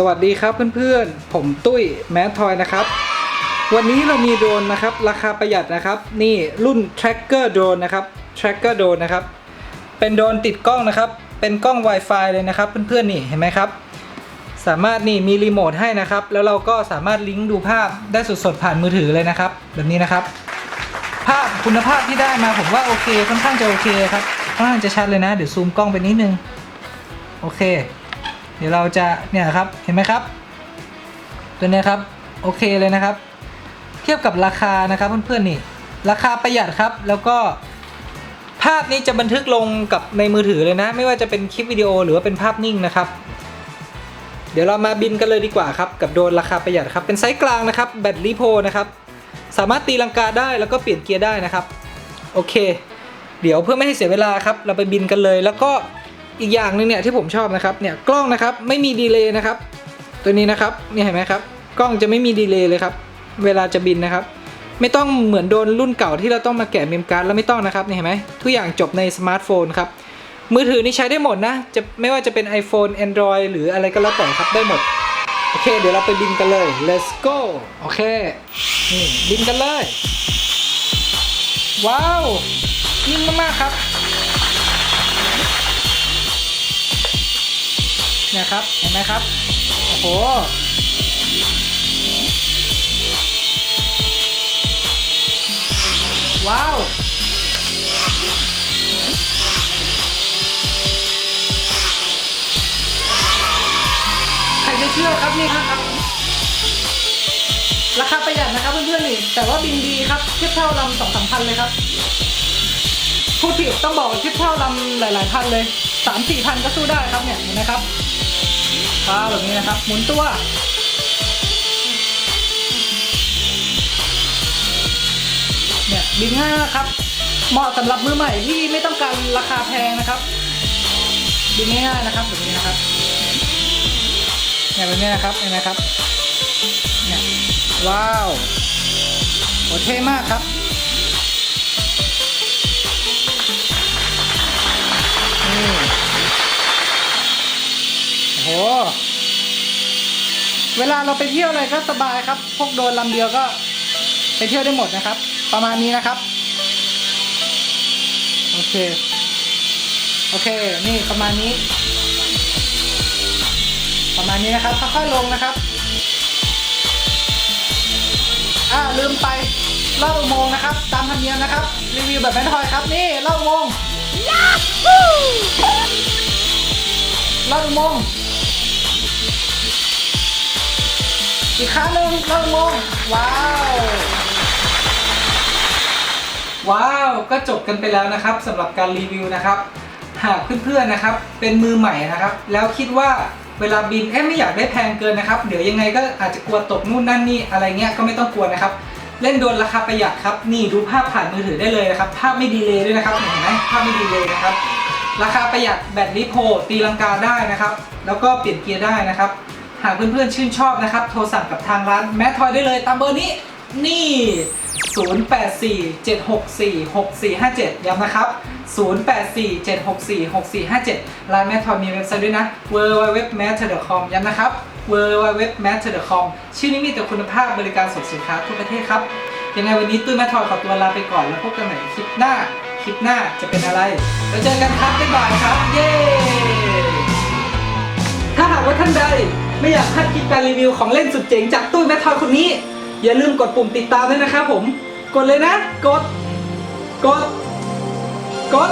สวัสดีครับเพื่อนๆ ผมตุ้ยแมททอยนะครับ วันนี้เรามีโดรนนะครับ ราคาประหยัดนะครับ นี่รุ่น Tracker Drone นะครับ Tracker Drone นะครับ เป็นโดรนติดกล้องนะครับ เป็นกล้อง Wi-Fi เลยนะครับเพื่อนๆนี่เห็นไหมครับ สามารถนี่มีรีโมทให้นะครับ แล้วเราก็สามารถลิงก์ดูภาพได้สดๆผ่านมือถือเลยนะครับ แบบนี้นะครับ ภาพคุณภาพที่ได้มาผมว่าโอเคค่อนข้างจะโอเคครับค่อนข้างจะชัดเลยนะ เดี๋ยวซูมกล้องไปนิดนึง โอเค เดี๋ยวเราจะเนี่ยครับเห็นไหมครับ ตัวเนี้ยครับโอเคเลยนะครับ เทียบกับราคานะครับเพื่อนๆนี่ราคาประหยัดครับแล้วก็ภาพนี้จะบันทึกลงกับในมือถือเลยนะ ไม่ว่าจะเป็นคลิปวิดีโอหรือว่าเป็นภาพนิ่งนะครับ เดี๋ยวเรามาบินกันเลยดีกว่าครับ กับโดรนราคาประหยัดครับเป็นไซส์กลางนะครับแบตลิโพนะครับ สามารถตีลังกาได้แล้วก็เปลี่ยนเกียร์ได้นะครับ โอเค เดี๋ยวเพื่อไม่ให้เสียเวลาครับ เราไปบินกันเลยแล้วก็ อีกอย่างหนึ่งเนี่ยที่ผมชอบนะครับเนี่ยกล้องนะครับไม่มีดีเลย์นะครับ ตัวนี้นะครับนี่เห็นไหมครับ กล้องจะไม่มีดีเลย์เลยครับ เวลาจะบินนะครับ ไม่ต้องเหมือนโดนรุ่นเก่าที่เราต้องมาแกะเมมการ์ดแล้วไม่ต้องนะครับนี่เห็นไหมทุกอย่างจบในสมาร์ทโฟนครับมือถือนี่ใช้ได้หมดนะจะไม่ว่าจะเป็น iPhone Android หรืออะไรก็แล้วแต่ครับได้หมดโอเค เดี๋ยวเราไปบินกันเลย let's go โอเคนี่บินกันเลย ว้าวนิ่งมากๆครับ เนี่ยครับ เห็นไหมครับ โอ้โห ว้าวใครจะเชื่อครับนี่ครับ ราคาประหยัดนะครับเพื่อนๆนี่แต่ว่าบินดีครับเทียบเท่าลำสองสามพันเลยครับ พูดผิดต้องบอกว่าเทียบเท่าลำหลาย ๆ พันเลยสามสี่พันก็สู้ได้ครับเนี่ยเห็นไหมครับฟ้าแบบนี้นะครับ หมุนตัวเนี่ยบินง่ายมาครับ เหมาะสำหรับมือใหม่ที่ไม่ต้องการราคาแพงนะครับบินง่ายๆนะครับแบบนี้นะครับเนี่ยแบบนี้นะครับเห็นไหมครับเนี่ยว้าวโหเท่มากครับ เวลาเราไปเที่ยวอะไรก็สบายครับ พกโดรนลำเดียวก็ไปเที่ยวได้หมดนะครับ ประมาณนี้นะครับ โอเค โอเค นี่ประมาณนี้ ประมาณนี้นะครับ ค่อยๆลงนะครับ อ่าลืมไปเล่าอุโมงค์นะครับ ตามธรรมเนียมนะครับ รีวิวแบบแม่ทอยครับ นี่เล่าอุโมงค์เล่าอุโมง อีกครั้งหนึ่งเล่าอุโมงว้าว ว้าว ก็จบกันไปแล้วนะครับสำหรับการรีวิวนะครับ หากเพื่อนๆนะครับ เป็นมือใหม่นะครับ แล้วคิดว่าเวลาบินเอ๊ะไม่อยากได้แพงเกินนะครับ เดี๋ยวยังไงก็อาจจะกลัวตกนู่นนั่นนี่อะไรเงี้ยก็ไม่ต้องกลัวนะครับ เล่นโดนราคาประหยัดครับ นี่ดูภาพผ่านมือถือได้เลยนะครับ ภาพไม่ดีเลยด้วยนะครับ เห็นไหมภาพไม่ดีเลยนะครับ ราคาประหยัดแบตลิโพตีลังกาได้นะครับ แล้วก็เปลี่ยนเกียร์ได้นะครับ หากเพื่อนๆชื่นชอบนะครับ โทรสั่งกับทางร้านแมททอยได้เลยตามเบอร์นี้นี่ 0847646457 ย้ำนะครับ 0847646457 ร้านแมททอยมีเว็บไซต์ด้วยนะ www.matter.com ย้ำนะครับ www.matter.com ชื่อนี้มีแต่คุณภาพบริการส่งสินค้าทั่วประเทศครับ ยังไงวันนี้ตุ้ยแมททอยขอตัวลาไปก่อนแล้วพบกันใหม่คลิปหน้า คลิปหน้าจะเป็นอะไร แล้วเจอกันครับบ๊ายบายครับ เย้ ถ้าหากว่าท่านใด ไม่อยากพลาดคลิปการรีวิวของเล่นสุดเจ๋งจากตู้แมททอยคนนี้ อย่าลืมกดปุ่มติดตามด้วยนะครับผม กดเลยนะ กด กด กด